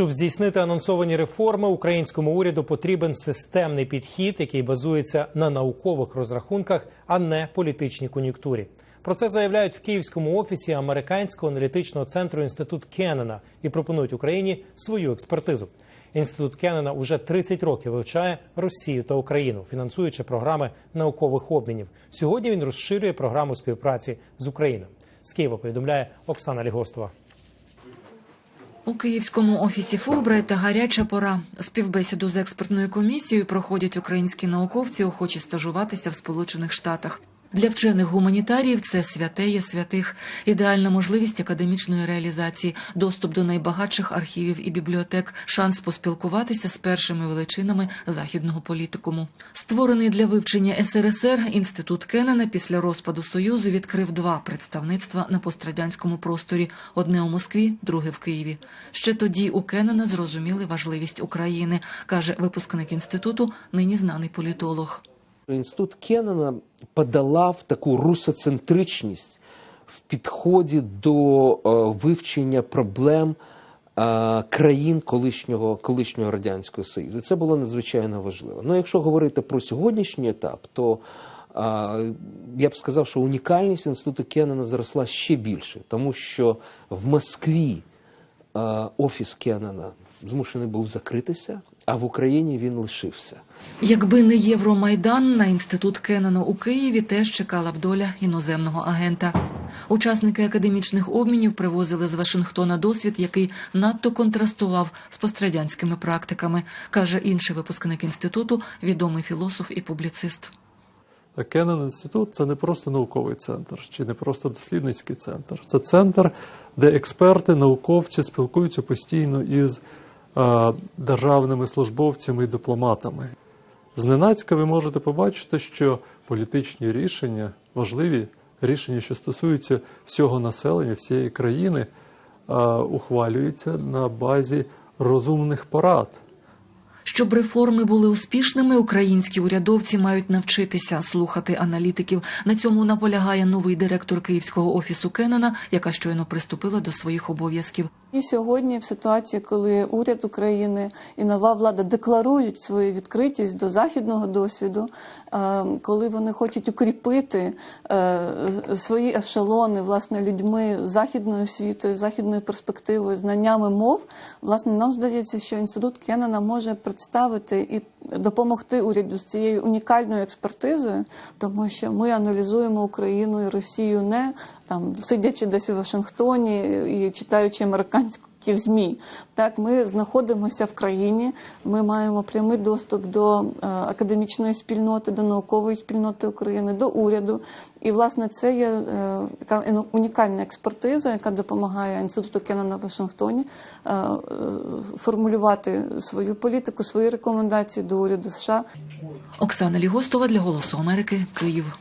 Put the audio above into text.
Щоб здійснити анонсовані реформи, українському уряду потрібен системний підхід, який базується на наукових розрахунках, а не політичній кон'юнктурі. Про це заявляють в київському офісі американського аналітичного центру інститут Кеннена і пропонують Україні свою експертизу. Інститут Кеннена уже 30 років вивчає Росію та Україну, фінансуючи програми наукових обмінів. Сьогодні він розширює програму співпраці з Україною. З Києва повідомляє Оксана Лігостова. У київському офісі Фулбрайта гаряча пора. Співбесіду з експертною комісією проходять українські науковці, охочі стажуватися в Сполучених Штатах. Для вчених гуманітаріїв це святе є святих, ідеальна можливість академічної реалізації, доступ до найбагатших архівів і бібліотек, шанс поспілкуватися з першими величинами західного політикуму. Створений для вивчення СРСР інститут Кеннена після розпаду Союзу відкрив два представництва на пострадянському просторі: одне у Москві, друге в Києві. Ще тоді у Кеннена зрозуміли важливість України, каже випускник інституту, нині знаний політолог. Інститут Кеннена подолав таку русоцентричність в підході до е, вивчення проблем е, країн колишнього, колишнього Радянського Союзу. Це було надзвичайно важливо. Ну, якщо говорити про сьогоднішній етап, то е, я б сказав, що унікальність інституту Кеннена зросла ще більше, тому що в Москві офіс Кеннена змушений був закритися, а в Україні він лишився. Якби не Євромайдан, на інститут Кеннена у Києві теж чекала б доля іноземного агента. Учасники академічних обмінів привозили з Вашингтона досвід, який надто контрастував з пострадянськими практиками, каже інший випускник інституту, відомий філософ і публіцист. Кеннен інститут це не просто науковий центр чи не просто дослідницький центр. Це центр, де експерти, науковці спілкуються постійно із державними службовцями і дипломатами. Зненацька ви можете побачити, що політичні рішення, важливі рішення, що стосуються всього населення, всієї країни, е, ухвалюються на базі розумних порад. Щоб реформи були успішними, українські урядовці мають навчитися слухати аналітиків. На цьому наполягає новий директор Київського офісу Кеннена, яка щойно приступила до своїх обов'язків. І сьогодні, в ситуації, коли уряд України і нова влада декларують свою відкритість до західного досвіду, е, коли вони хочуть укріпити е, свої ешелони власне людьми західною освітою, західною перспективою, знаннями мов, власне, нам здається, що інститут Кеннена може представити і допомогти уряду з цією унікальною експертизою, тому що ми аналізуємо Україну і Росію не там сидячи десь у Вашингтоні і читаючи американську ЗМІ. Так, ми знаходимося в країні, ми маємо прямий доступ до е, академічної спільноти, до наукової спільноти України, до уряду. І, власне, це є е, така унікальна експертиза, яка допомагає інституту Кеннена в Вашингтоні е, формулювати свою політику, свої рекомендації до уряду США. Оксана Лігостова для Голосу Америки, Київ.